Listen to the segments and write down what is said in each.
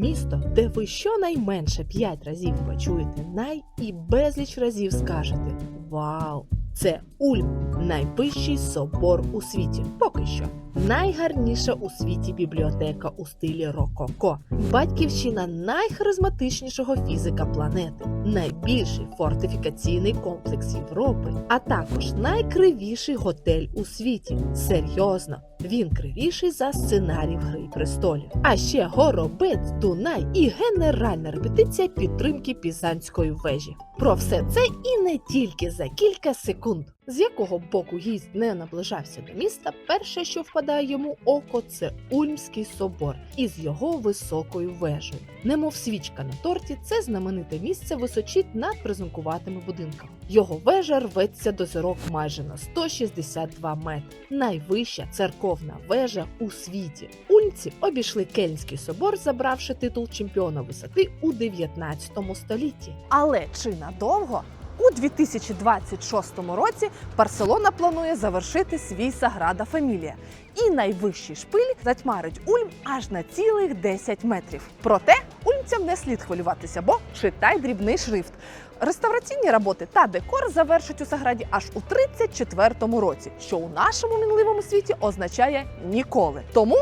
Місто, де ви щонайменше 5 разів почуєте най і безліч разів скажете Вау! Це Ульм, найвищий собор у світі. Поки що. Найгарніша у світі бібліотека у стилі Рококо, батьківщина найхаризматичнішого фізика планети, найбільший фортифікаційний комплекс Європи, а також найкривіший готель у світі. Серйозно, він кривіший за сценарій Гри престолів. А ще горобець, Дунай і генеральна репетиція підтримки Пізанської вежі. Про все це і не тільки за кілька секунд. З якого боку гість не наближався до міста, перше, що впадає йому око, це Ульмський собор із його високою вежею. Немов свічка на торті, це знамените місце височить над приземкуватими будинками. Його вежа рветься до зірок майже на 162 метри. Найвища церковна вежа у світі. Ульмці обійшли Кельнський собор, забравши титул чемпіона висоти у 19 столітті. Але чи надовго? У 2026 році Барселона планує завершити свій Саграда Фамілія. І найвищий шпиль затьмарить Ульм аж на цілих 10 метрів. Проте ульмцям не слід хвилюватися, бо читай дрібний шрифт. Реставраційні роботи та декор завершать у Саграді аж у 34-му році, що у нашому мінливому світі означає ніколи. Тому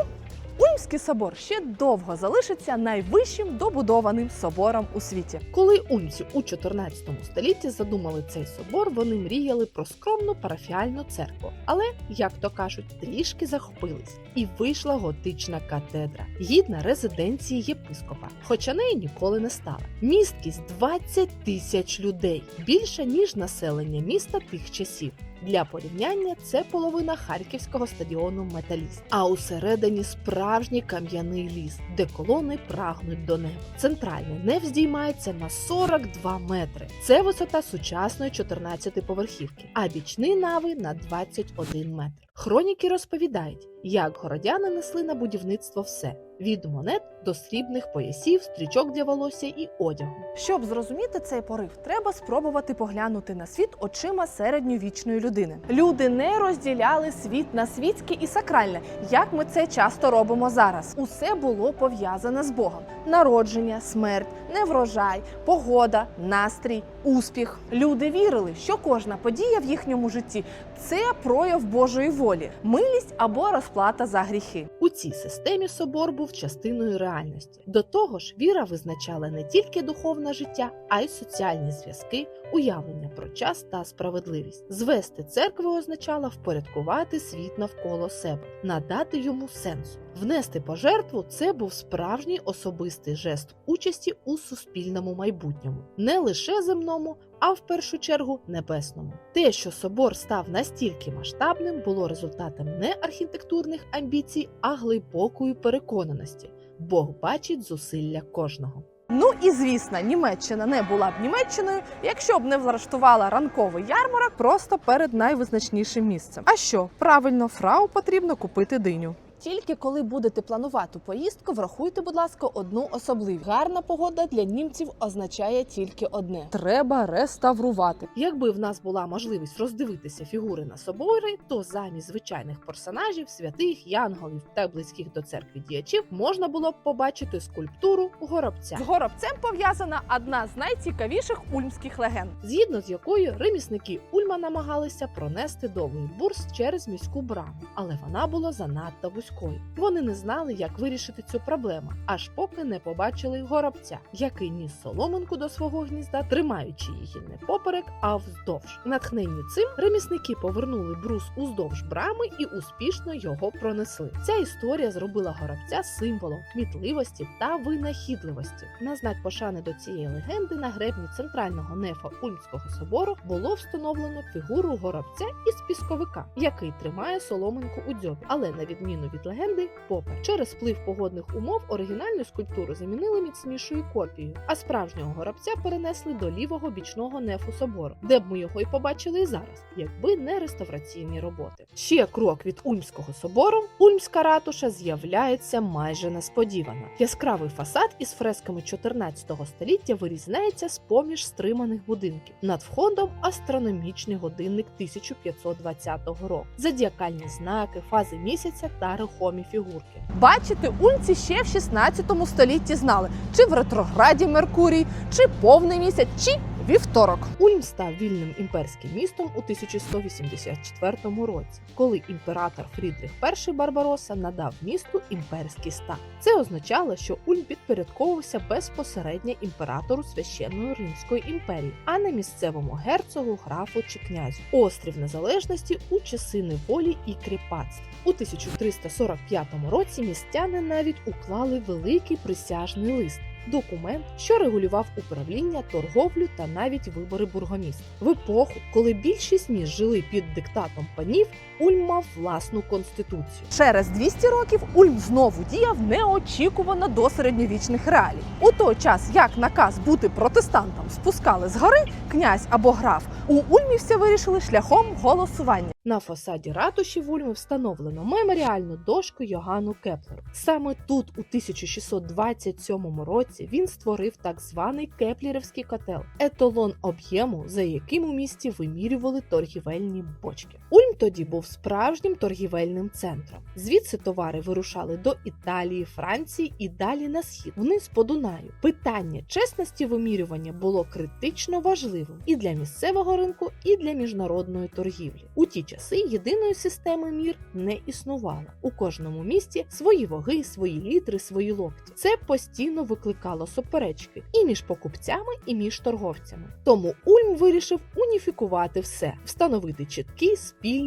Ульмський собор ще довго залишиться найвищим добудованим собором у світі. Коли ульмці у 14 столітті задумали цей собор, вони мріяли про скромну парафіальну церкву. Але, як то кажуть, трішки захопились, і вийшла готична катедра, гідна резиденції єпископа, хоча неї ніколи не стала. Місткість 20 тисяч людей, більше ніж населення міста тих часів. Для порівняння це половина харківського стадіону Металіст. А усередині справжній кам'яний ліс, де колони прагнуть до неба. Центральний неф здіймається на 42 метри. Це висота сучасної 14-поверхівки, а бічні нави на 21 метр. Хроніки розповідають, як городяни несли на будівництво все від монет до срібних поясів, стрічок для волосся і одягу. Щоб зрозуміти цей порив, треба спробувати поглянути на світ очима середньовічної людини. Люди не розділяли світ на світське і сакральне, як ми це часто робимо зараз. Усе було пов'язане з Богом: народження, смерть, неврожай, погода, настрій, успіх. Люди вірили, що кожна подія в їхньому житті це прояв Божої волі, милість або розплата за гріхи. У цій системі собор був частиною реальності. До того ж, віра визначала не тільки духовне життя, а й соціальні зв'язки, уявлення про час та справедливість. Звести церкви означало впорядкувати світ навколо себе, надати йому сенсу. Внести пожертву це був справжній особистий жест участі у суспільному майбутньому, не лише земному, а в першу чергу небесному. Те, що собор став настільки масштабним, було результатом не архітектурних амбіцій, а глибокої переконаності. Бог бачить зусилля кожного. Ну і звісно, Німеччина не була б Німеччиною, якщо б не влаштувала ранковий ярмарок просто перед найвизначнішим місцем. А що правильно, фрау потрібно купити диню. Тільки коли будете планувати поїздку, врахуйте, будь ласка, одну особливість. Гарна погода для німців означає тільки одне: треба реставрувати. Якби в нас була можливість роздивитися фігури на соборі, то замість звичайних персонажів, святих, янголів та близьких до церкви діячів можна було б побачити скульптуру горобця, З горобцем пов'язана одна з найцікавіших ульмських легенд. згідно з якою ремісники Ульма намагалися пронести довгий бурс через міську браму, але вона була занадто вузькою. Вони не знали, як вирішити цю проблему, аж поки не побачили горобця, який ніс соломинку до свого гнізда, тримаючи її не поперек, а вздовж. Натхненні цим ремісники повернули брус уздовж брами і успішно його пронесли. Ця історія зробила горобця символом кмітливості та винахідливості. На знак пошани до цієї легенди на гребні центрального нефа Ульмського собору було встановлено фігуру горобця із пісковика, який тримає соломинку у дзьобі. Але на відміну від легенди, попер через вплив погодних умов оригінальну скульптуру замінили міцнішою копією, а справжнього горобця перенесли до лівого бічного нефу собору, де б ми його й побачили і зараз, якби не реставраційні роботи. Ще крок від Ульмського собору, Ульмська ратуша з'являється майже несподівано. Яскравий фасад із фресками 14 століття вирізняється з поміж стриманих будинків. Над входом астрономічний годинник 1520 року, зодіакальні знаки, фази місяця та регулярні нерухомі фігурки. Бачите, унці ще в 16 столітті знали, чи в ретрограді Меркурій, чи повний місяць, чи вівторок. Ульм став вільним імперським містом у 1184 році, коли імператор Фрідрих І Барбароса надав місту імперський стан. Це означало, що Ульм підпорядковувався безпосередньо імператору священної Римської імперії, а не місцевому герцогу, графу чи князю. Острів Незалежності у часи неволі і кріпацтва. У 1345 році містяни навіть уклали великий присяжний лист. Документ, що регулював управління, торговлю та навіть вибори бургомістра. В епоху, коли більшість міст жили під диктатом панів, Ульм мав власну конституцію. Через 200 років Ульм знову діяв неочікувано до середньовічних реалій. У той час, як наказ бути протестантом спускали з гори, князь або граф, у Ульмі все вирішили шляхом голосування. На фасаді ратуші в Ульмі встановлено меморіальну дошку Йоганну Кеплеру. Саме тут, у 1627 році, він створив так званий Кеплерівський котел, еталон об'єму, за яким у місті вимірювали торгівельні бочки. Ульм тоді був справжнім торгівельним центром. Звідси товари вирушали до Італії, Франції і далі на схід, вниз по Дунаю. Питання чесності вимірювання було критично важливим і для місцевого ринку, і для міжнародної торгівлі. У ті часи єдиної системи мір не існувало. У кожному місті свої ваги, свої літри, свої локті. Це постійно викликало суперечки і між покупцями, і між торговцями. Тому Ульм вирішив уніфікувати все, встановити чіткі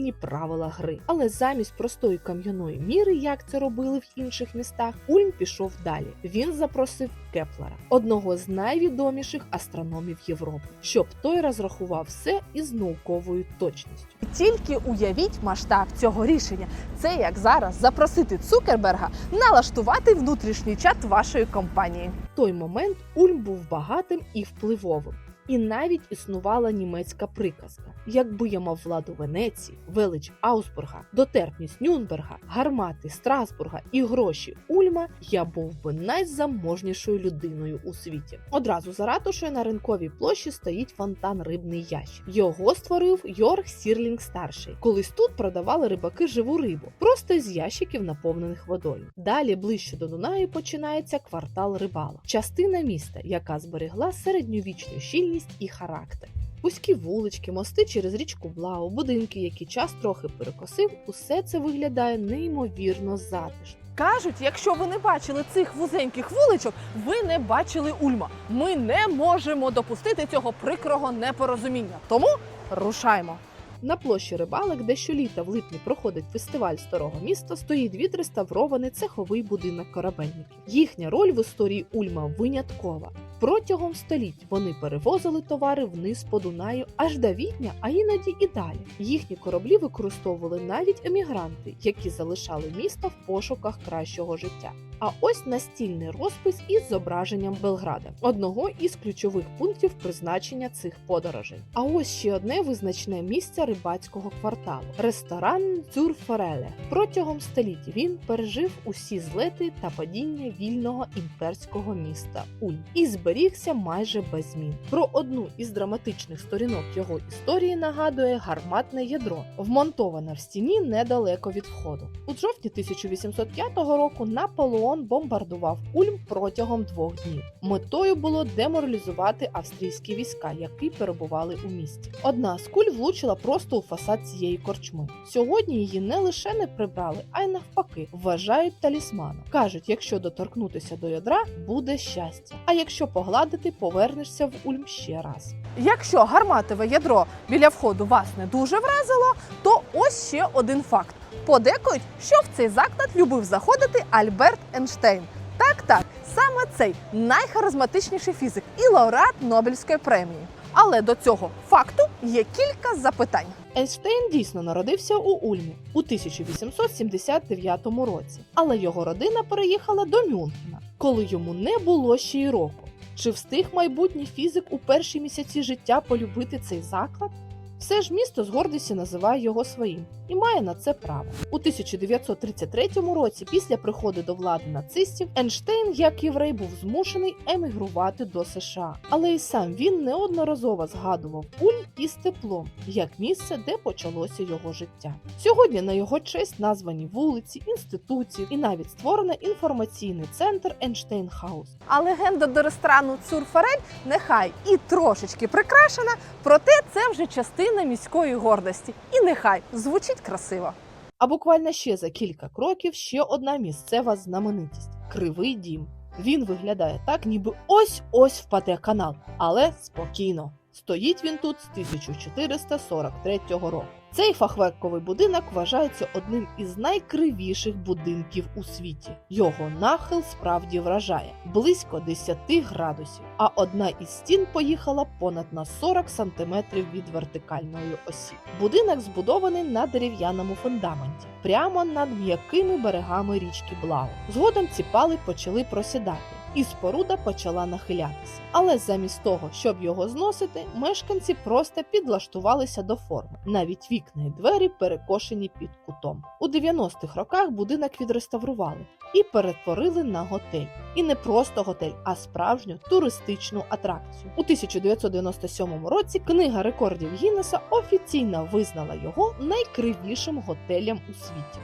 спільні правила гри. Але замість простої кам'яної міри, як це робили в інших містах, Ульм пішов далі. Він запросив Кеплера, одного з найвідоміших астрономів Європи, щоб той розрахував все із науковою точністю. Тільки уявіть масштаб цього рішення. Це як зараз запросити Цукерберга налаштувати внутрішній чат вашої компанії. В той момент Ульм був багатим і впливовим. І навіть існувала німецька приказка: якби я мав владу Венеції, велич Аусбурга, дотерпність Нюнберга, гармати Страсбурга і гроші Ульма, я був би найзаможнішою людиною у світі. Одразу за ратушею на ринковій площі стоїть фонтан Рибний ящик. Його створив Йорг Сірлінг старший. Колись тут продавали рибаки живу рибу, просто з ящиків, наповнених водою. Далі ближче до Дунаю починається квартал рибала, частина міста, яка зберегла середньовічну щільність і характер. Вузькі вулички, мости через річку Блау, будинки, які час трохи перекосив, усе це виглядає неймовірно затишно. Кажуть, якщо ви не бачили цих вузеньких вуличок, ви не бачили Ульма. Ми не можемо допустити цього прикрого непорозуміння. Тому рушаймо. На площі рибалок, де щоліта в липні проходить фестиваль старого міста, стоїть відреставрований цеховий будинок корабельників. Їхня роль в історії Ульма виняткова. Протягом століть вони перевозили товари вниз по Дунаю аж до Відня, а іноді і далі. Їхні кораблі використовували навіть емігранти, які залишали місто в пошуках кращого життя. А ось настільний розпис із зображенням Белграда, одного із ключових пунктів призначення цих подорожей. А ось ще одне визначне місце рибацького кварталу ресторан Цюрфореле. Протягом століть він пережив усі злети та падіння вільного імперського міста Ульм і зберігся майже без змін. Про одну із драматичних сторінок його історії нагадує гарматне ядро, вмонтоване в стіні недалеко від входу. У жовтні 1805 року Наполеон бомбардував Ульм протягом двох днів. Метою було деморалізувати австрійські війська, які перебували у місті. Одна з куль влучила просто у фасад цієї корчми. Сьогодні її не лише не прибрали, а й навпаки вважають талісманом. кажуть, якщо доторкнутися до ядра, буде щастя. А якщо погладити, повернешся в Ульм ще раз. Якщо гарматове ядро біля входу вас не дуже вразило, то ось ще один факт. Подекують, що в цей заклад любив заходити Альберт Ейнштейн. Так, так, саме цей найхаризматичніший фізик і лауреат Нобелівської премії. Але до цього факту є кілька запитань. Ейнштейн дійсно народився у Ульмі у 1879 році, але його родина переїхала до Мюнхена, коли йому не було ще й року. Чи встиг майбутній фізик у перші місяці життя полюбити цей заклад? Все ж місто з гордістю називає його своїм і має на це право. У 1933 році, після приходу до влади нацистів, Ейнштейн, як єврей, був змушений емігрувати до США. Але і сам він неодноразово згадував Ульм із теплом як місце, де почалося його життя. Сьогодні на його честь названі вулиці, інституції і навіть створено інформаційний центр Ейнштейн Хаус. А легенда до ресторану Цурфарель нехай і трошечки прикрашена, проте це вже частина міської гордості. І нехай звучить красиво. А буквально ще за кілька кроків ще одна місцева знаменитість кривий дім. Він виглядає так, ніби ось ось впаде канал, але спокійно. Стоїть він тут з 1443 року. Цей фахверковий будинок вважається одним із найкривіших будинків у світі. Його нахил справді вражає близько 10 градусів, а одна із стін поїхала понад на 40 сантиметрів від вертикальної осі. Будинок збудований на дерев'яному фундаменті, прямо над м'якими берегами річки Блау. Згодом ці пали почали просідати. І споруда почала нахилятися. Але замість того, щоб його зносити, мешканці просто підлаштувалися до форми. Навіть вікна і двері перекошені під кутом. У 90-х роках будинок відреставрували і перетворили на готель. І не просто готель, а справжню туристичну атракцію. У 1997 році книга рекордів Гіннеса офіційно визнала його найкривішим готелем у світі.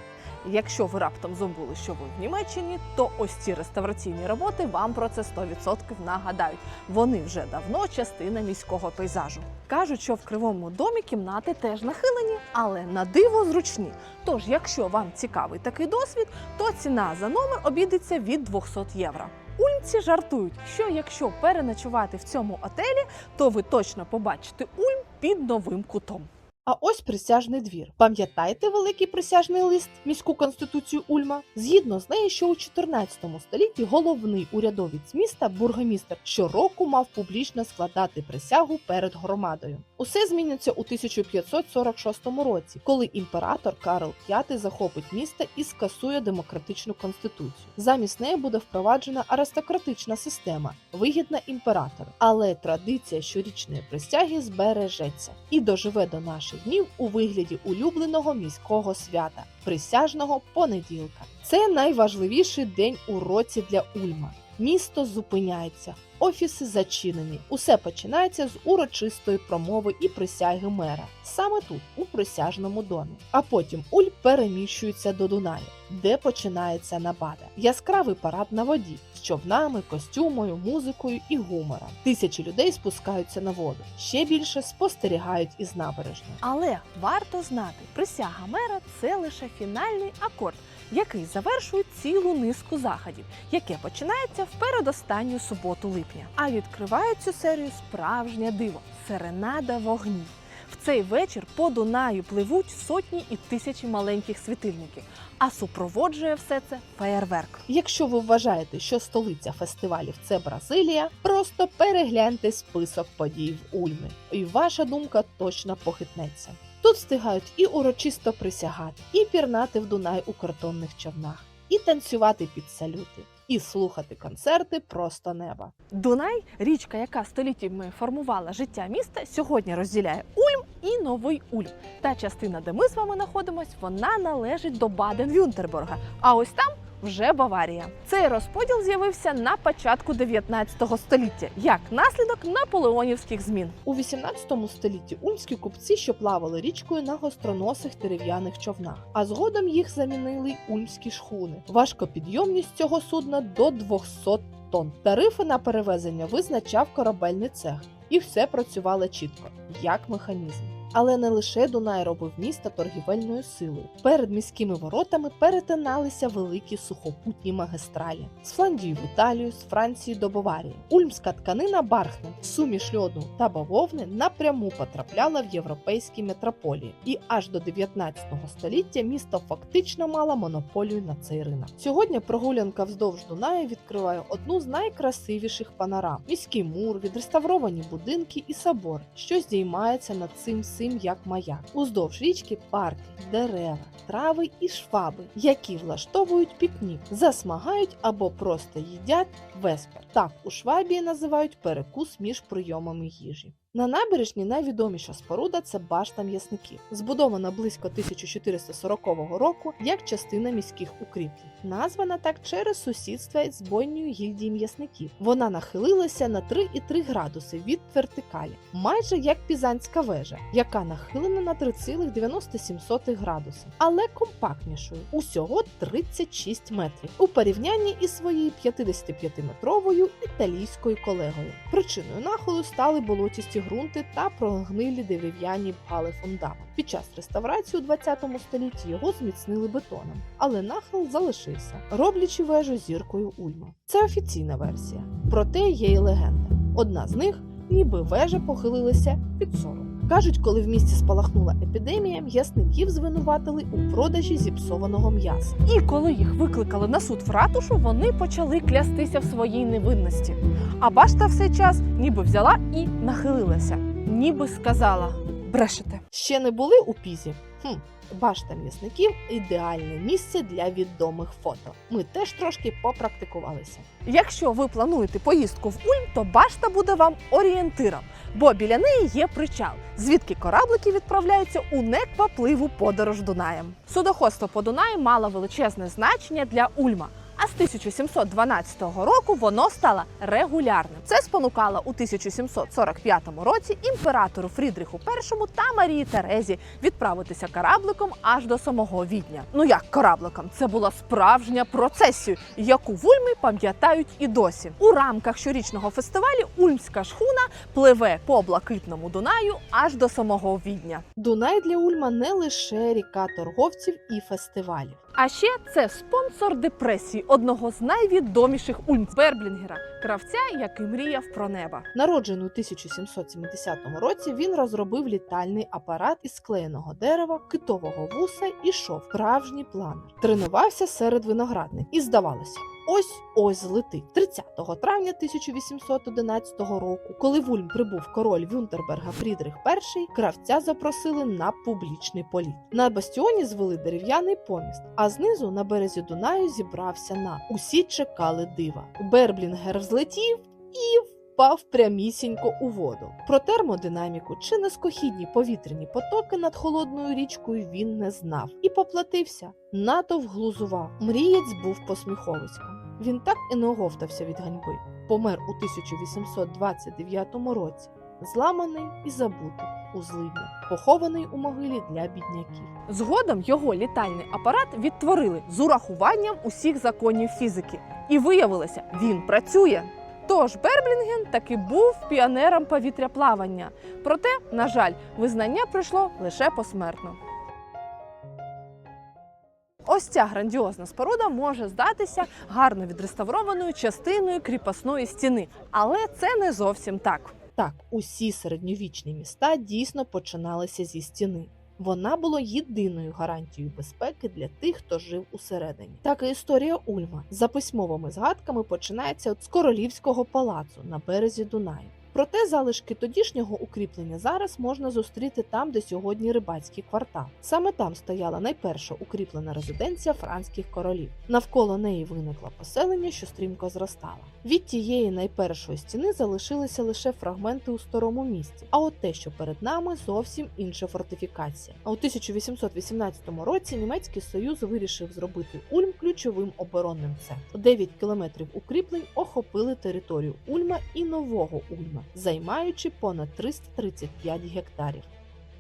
Якщо ви раптом забули, що ви в Німеччині, то ось ці реставраційні роботи вам про це 100% нагадають. Вони вже давно частина міського пейзажу. Кажуть, що в кривому домі кімнати теж нахилені, але на диво зручні. Тож, якщо вам цікавий такий досвід, то ціна за номер обійдеться від 200 євро. Ульмці жартують, що якщо переночувати в цьому отелі, то ви точно побачите Ульм під новим кутом. А ось присяжний двір. Пам'ятаєте великий присяжний лист міську конституцію Ульма? Згідно з нею, що у 14 столітті головний урядовець міста, бургомістер, щороку мав публічно складати присягу перед громадою. Усе зміниться у 1546 році, коли імператор Карл V захопить місто і скасує демократичну конституцію. Замість неї буде впроваджена аристократична система, вигідна імператору. Але традиція щорічної присяги збережеться і доживе до наших днів у вигляді улюбленого міського свята присяжного понеділка. Це найважливіший день у році для Ульма. Місто зупиняється, офіси зачинені. Усе починається з урочистої промови і присяги мера. Саме тут, у присяжному домі. А потім Уль переміщується до Дунаю, де починається набада. Яскравий парад на воді з човнами, костюмою, музикою і гумором. Тисячі людей спускаються на воду. Ще більше спостерігають із набережної. Але варто знати, присяга мера це лише фінальний акорд, який завершує цілу низку заходів, яке починається в передостанню суботу липня. А відкриває цю серію справжнє диво серенада вогнів. В цей вечір по Дунаю пливуть сотні і тисячі маленьких світильників, а супроводжує все це феєрверк. Якщо ви вважаєте, що столиця фестивалів це Бразилія, просто перегляньте список подій в Ульмі, і ваша думка точно похитнеться. Тут встигають і урочисто присягати, і пірнати в Дунай у картонних човнах, і танцювати під салюти, і слухати концерти просто неба. Дунай, річка, яка століттями формувала життя міста, сьогодні розділяє Ульм і Новий Ульм. Та частина, де ми з вами знаходимось, вона належить до Баден-Вюнтербурга. А ось там вже Баварія. Цей розподіл з'явився на початку 19 століття як наслідок наполеонівських змін. У 18 столітті ульмські купці, що плавали річкою на гостроносих дерев'яних човнах, а згодом їх замінили й ульмські шхуни. Важкопідйомність цього судна до 200 тонн. Тарифи на перевезення визначав корабельний цех, і все працювало чітко, як механізм. Але не лише Дунай робив місто торгівельною силою. Перед міськими воротами перетиналися великі сухопутні магістралі з Фландії в Італію, з Франції до Баварії. Ульмська тканина бархне, суміш льоду та бавовни напряму потрапляла в європейські метрополії, і аж до 19 століття місто фактично мало монополію на цей ринок. Сьогодні прогулянка вздовж Дунаю відкриває одну з найкрасивіших панорам: міський мур, відреставровані будинки і собор, що здіймається над цим всім як маяк. Уздовж річки парки, дерева, трави і шваби, які влаштовують пікнік, засмагають або просто їдять веспер. Так у Швабії називають перекус між прийомами їжі. На набережні найвідоміша споруда це башта м'ясників, збудована близько 1440 року як частина міських укріплень. Названа так через сусідство з бойнею гільдії м'ясників. Вона нахилилася на 3,3 градуси від вертикалі, майже як пізанська вежа, яка нахилена на 3,97 градуси, але компактнішою усього 36 метрів у порівнянні із своєю 55-метровою італійською колегою. Причиною нахилу стали болотісті ґрунти та прогнилі дерев'яні пали фундамент. Під час реставрації у 20 столітті його зміцнили бетоном, але нахил залишився, роблячи вежу зіркою Ульма. Це офіційна версія. Проте є й легенда. Одна з них, ніби вежа похилилася під 40. Кажуть, коли в місті спалахнула епідемія, м'ясників звинуватили у продажі зіпсованого м'яса. І коли їх викликали на суд в ратушу, вони почали клястися в своїй невинності. А башта в цей час ніби взяла і нахилилася, ніби сказала: брешете. Ще не були у пізі? Хм, башта м'ясників ідеальне місце для відомих фото. Ми теж трошки попрактикувалися. Якщо ви плануєте поїздку в Ульм, то башта буде вам орієнтиром, бо біля неї є причал, звідки кораблики відправляються у неквапливу подорож Дунаєм. Судоходство по Дунаю мало величезне значення для Ульма. З 1712 року воно стало регулярним. Це спонукало у 1745 році імператору Фрідріху І та Марії Терезі відправитися корабликом аж до самого Відня. Ну як корабликом? Це була справжня процесія, яку в Ульмі пам'ятають і досі. У рамках щорічного фестивалю Ульмська шхуна пливе по блакитному Дунаю аж до самого Відня. Дунай для Ульма не лише ріка торговців і фестивалів. А ще це спонсор депресії одного з найвідоміших Ульмберблінгера, кравця, який мріяв про неба. Народжений у 1770 році, він розробив літальний апарат із склеєного дерева, китового вуса і шов справжній планер. Тренувався серед виноградників і здавалося. Ось ось злетить 30 травня 1811 року, коли в Ульм прибув король Вюнтерберга Фрідрих І, кравця запросили на публічний політ. На бастіоні звели дерев'яний поміст, а знизу на березі Дунаю зібрався на усі чекали дива. Берблінгер взлетів і впав прямісінько у воду. Про термодинаміку чи нескохідні повітряні потоки над холодною річкою він не знав і поплатився. Натовп глузував. Мрієць був посміховиськом. Він так і не оговтався від ганьби. Помер у 1829 році, зламаний і забутий у злидні, похований у могилі для бідняків. Згодом його літальний апарат відтворили з урахуванням усіх законів фізики, і виявилося, він працює. Тож Берблінген таки був піонером повітряплавання. Проте, на жаль, визнання прийшло лише посмертно. Ось ця грандіозна споруда може здатися гарно відреставрованою частиною кріпосної стіни, але це не зовсім так. Так, усі середньовічні міста дійсно починалися зі стіни. Вона була єдиною гарантією безпеки для тих, хто жив усередині. Так і історія Ульма за письмовими згадками починається з королівського палацу на березі Дунаю. Проте залишки тодішнього укріплення зараз можна зустріти там, де сьогодні рибацький квартал. Саме там стояла найперша укріплена резиденція франських королів. Навколо неї виникло поселення, що стрімко зростало. Від тієї найпершої стіни залишилися лише фрагменти у старому місті. А от те, що перед нами, зовсім інша фортифікація. А у 1818 році німецький союз вирішив зробити Ульм ключовим оборонним центром. 9 кілометрів укріплень охопили територію Ульма і нового Ульма, займаючи понад 335 гектарів.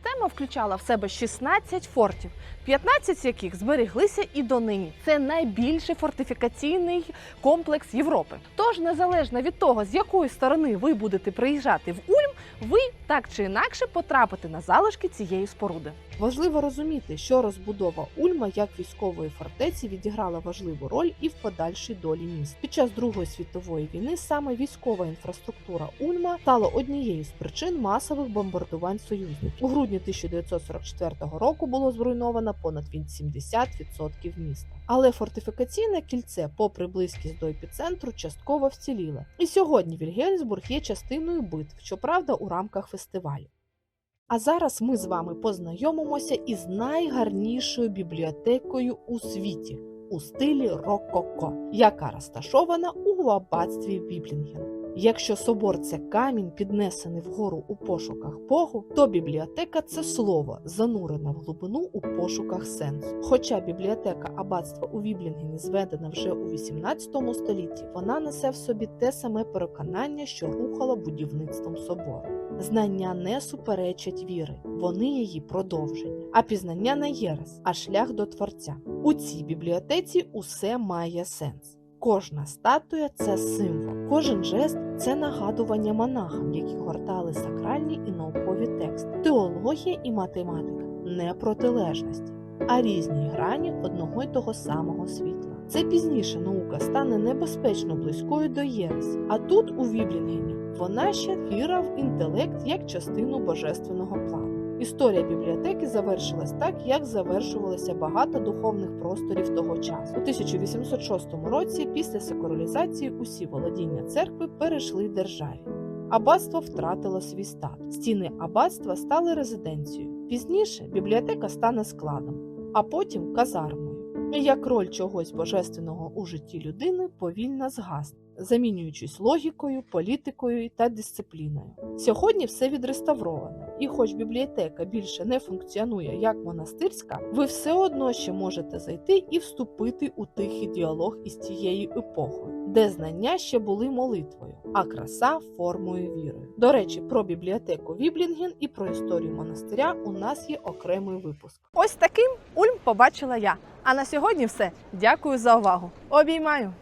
Тема включала в себе 16 фортів, 15 з яких збереглися і донині. Це найбільший фортифікаційний комплекс Європи. Тож, незалежно від того, з якої сторони ви будете приїжджати в Ульм, ви так чи інакше потрапите на залишки цієї споруди. Важливо розуміти, що розбудова Ульма як військової фортеці відіграла важливу роль і в подальшій долі міст. Під час Другої світової війни саме військова інфраструктура Ульма стала однією з причин масових бомбардувань союзників. У грудні 1944 року було зруйновано понад 80% міста. Але фортифікаційне кільце, попри близькість до епіцентру, частково вціліло. І сьогодні Вільгельмсбург є частиною битв, щоправда, у рамках фестивалю. А зараз ми з вами познайомимося із найгарнішою бібліотекою у світі у стилі рококо, яка розташована у аббатстві Біблінген. Якщо собор це камінь, піднесений вгору у пошуках Богу, то бібліотека це слово, занурене в глибину у пошуках сенсу. Хоча бібліотека аббатства у Віблінгені зведена вже у 18 столітті, вона несе в собі те саме переконання, що рухало будівництвом собору. Знання не суперечать віри, вони її продовження, а пізнання не єрес, а шлях до Творця. У цій бібліотеці усе має сенс. Кожна статуя це символ, кожен жест це нагадування монахам, які гортали сакральні і наукові тексти. Теологія і математика не протилежності, а різні грані одного й того самого світла. Це пізніше наука стане небезпечно близькою до Єресі, а тут, у Віблінгені, вона ще віра в інтелект як частину божественного плану. Історія бібліотеки завершилась так, як завершувалося багато духовних просторів того часу. У 1806 році, після секуляризації, усі володіння церкви перейшли державі. Аббатство втратило свій статус. Стіни аббатства стали резиденцією. Пізніше бібліотека стане складом, а потім казармою. І Як роль чогось божественного у житті людини повільно згасне, замінюючись логікою, політикою та дисципліною. Сьогодні все відреставровано, і хоч бібліотека більше не функціонує як монастирська, ви все одно ще можете зайти і вступити у тихий діалог із тією епохою, де знання ще були молитвою, а краса формою вірою. До речі, про бібліотеку Віблінген і про історію монастиря у нас є окремий випуск. Ось таким Ульм побачила я. А на сьогодні все. Дякую за увагу. Обіймаю!